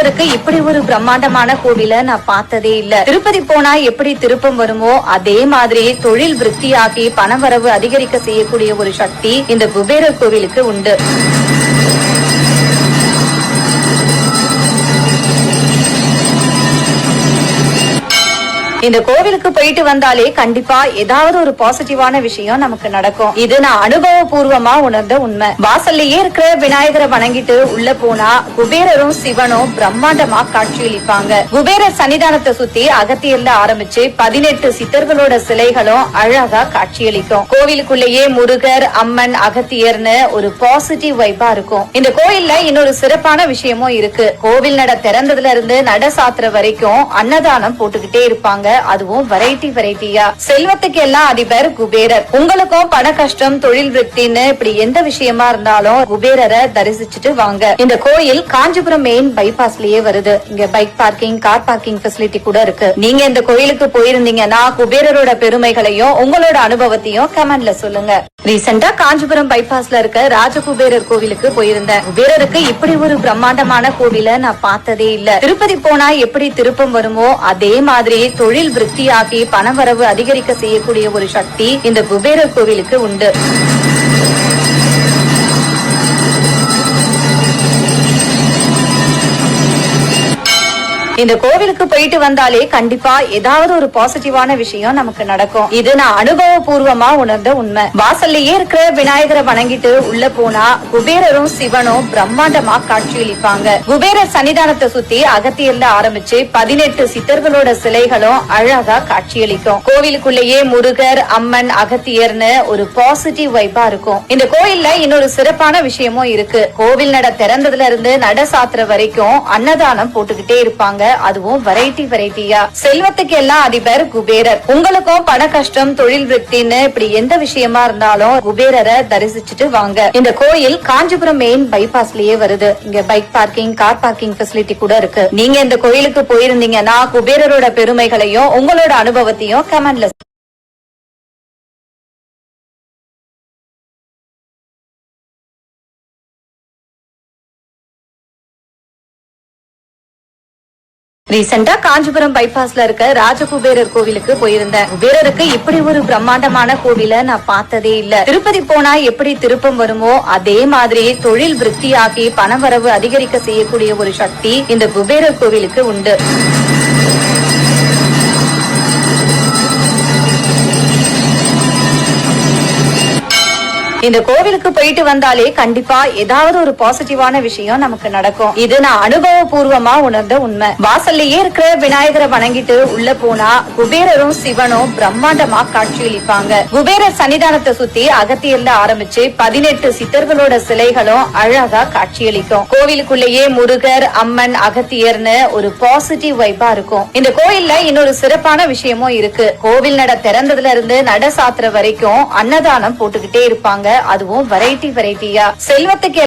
இருக்கு இப்படி ஒரு பிரம்மாண்டமான கோவில நான் பார்த்ததே இல்ல. திருப்பதி போனா எப்படி திருப்பம் வருமோ அதே மாதிரி தொழில் விருத்தியாகி பணவரவு அதிகரிக்க செய்யக்கூடிய ஒரு சக்தி இந்த குபேரர் கோவிலுக்கு உண்டு. இந்த கோவிலுக்கு போயிட்டு வந்தாலே கண்டிப்பா ஏதாவது ஒரு பாசிட்டிவான விஷயம் நமக்கு நடக்கும். இது நான் அனுபவபூர்வமா உணர்ந்த உண்மை. வாசல்லையே இருக்கிற விநாயகரை வணங்கிட்டு உள்ள போனா குபேரரும் சிவனும் பிரம்மாண்டமா காட்சியளிப்பாங்க. குபேரர் சன்னிதானத்தை சுத்தி அகத்தியர்ல ஆரம்பிச்சு பதினெட்டு சித்தர்களோட சிலைகளும் அழகா காட்சியளிக்கும். கோவிலுக்குள்ளேயே முருகர் அம்மன் அகத்தியர்னு ஒரு பாசிட்டிவ் வைப்பா இருக்கும். இந்த கோயில்ல இன்னொரு சிறப்பான விஷயமும் இருக்கு. கோவில் நட திறந்ததுல இருந்து நட சாத்திர வரைக்கும் அன்னதானம் போட்டுக்கிட்டே இருப்பாங்க. அதுவும் வெரைட்டி வெரைட்டியா செல்வத்துக்கு எல்லாம் அதிபர் குபேரர். உங்களுக்கும் பண கஷ்டம் தொழில் விருத்தின்னு இப்படி எந்த விஷயமா இருந்தாலும் குபேரரை தரிசிச்சுட்டு வாங்க. இந்த கோயில் காஞ்சிபுரம் மெயின் பைபாஸ்லயே வருது. இங்க bike parking car parking facility கூட இருக்கு. நீங்க இந்த கோயிலுக்கு போயிருந்தீங்கன்னா குபேரரோட பெருமைகளையும் உங்களோட அனுபவத்தையும் கமெண்ட்ல சொல்லுங்க. ரீசெண்டா காஞ்சிபுரம் பைபாஸ்ல இருக்க ராஜகுபேரர் கோவிலுக்கு போயிருந்தேன். குபேரருக்கு இப்படி ஒரு பிரம்மாண்டமான கோவில நான் பார்த்ததே இல்ல. திருப்பதி போனா எப்படி திருப்பம் வருமோ அதே மாதிரி தொழில் விருத்தியாகி பணவரவு அதிகரிக்க செய்யக்கூடிய ஒரு சக்தி இந்த குபேரர் கோவிலுக்கு உண்டு. இந்த கோவிலுக்கு போயிட்டு வந்தாலே கண்டிப்பா ஏதாவது ஒரு பாசிட்டிவான விஷயம் நமக்கு நடக்கும். இது நான் அனுபவபூர்வமா உணர்ந்த உண்மை. வாசல்லையே இருக்கிற விநாயகரை வணங்கிட்டு உள்ள போனா குபேரரும் சிவனும் பிரம்மாண்டமா காட்சியளிப்பாங்க குபேரர் சன்னிதானத்தை சுத்தி அகத்தியர்ல ஆரம்பிச்சு பதினெட்டு சித்தர்களோட சிலைகளும் அழகா காட்சியளிக்கும் கோவிலுக்குள்ளேயே முருகர் அம்மன் அகத்தியர்னு ஒரு பாசிட்டிவ் வைப்பா இருக்கும். இந்த கோயில்ல இன்னொரு சிறப்பான விஷயமும் இருக்கு. கோவில் நட திறந்ததுல இருந்து நட சாத்துற வரைக்கும் அன்னதானம் போட்டுக்கிட்டே இருப்பாங்க. அதுவும் வெரைட்டி வெரைட்டியா செல்வத்துக்கு எல்லாம் அதிபர் குபேரர். உங்களுக்கும் பண கஷ்டம் தொழில் விருத்தின்னு இப்படி எந்த விஷயமா இருந்தாலும் குபேரரை தரிசிச்சுட்டு வாங்க. இந்த கோயில் காஞ்சிபுரம் மெயின் பைபாஸ்லயே வருது. இங்க bike parking car parking facility கூட இருக்கு. நீங்க இந்த கோயிலுக்கு போயிருந்தீங்கன்னா குபேரரோட பெருமைகளையும் உங்களோட அனுபவத்தையும் கமெண்ட்ல ரீசெண்டா காஞ்சிபுரம் பைபாஸ்ல இருக்க ராஜகுபேரர் கோவிலுக்கு போயிருந்தேன். குபேரருக்கு இப்படி ஒரு பிரம்மாண்டமான கோவில நான் பார்த்ததே இல்ல. திருப்பதி போனா எப்படி திருப்பம் வருமோ அதே மாதிரி தொழில் விருத்தியாகி பணவரவு அதிகரிக்க செய்யக்கூடிய ஒரு சக்தி இந்த குபேரர் கோவிலுக்கு உண்டு. இந்த கோவிலுக்கு போயிட்டு வந்தாலே கண்டிப்பா ஏதாவது ஒரு பாசிட்டிவான விஷயம் நமக்கு நடக்கும். இது நான் அனுபவபூர்வமா உணர்ந்த உண்மை. வாசல்லையே இருக்கிற விநாயகரை வணங்கிட்டு உள்ள போனா குபேரரும் சிவனும் பிரம்மாண்டமா காட்சியளிப்பாங்க. குபேரர் சன்னிதானத்தை சுத்தி அகத்தியர்ல ஆரம்பிச்சு பதினெட்டு சித்தர்களோட சிலைகளும் அழகா காட்சியளிக்கும். கோவிலுக்குள்ளேயே முருகர் அம்மன் அகத்தியர்னு ஒரு பாசிட்டிவ் வைப்பா இருக்கும். இந்த கோயில்ல இன்னொரு சிறப்பான விஷயமும் இருக்கு. கோவில் நட திறந்ததுல இருந்து நட சாத்துற வரைக்கும் அன்னதானம் போட்டுக்கிட்டே இருப்பாங்க. அதுவும் வெரைட்டி வெரைட்டியா செல்வத்துக்கு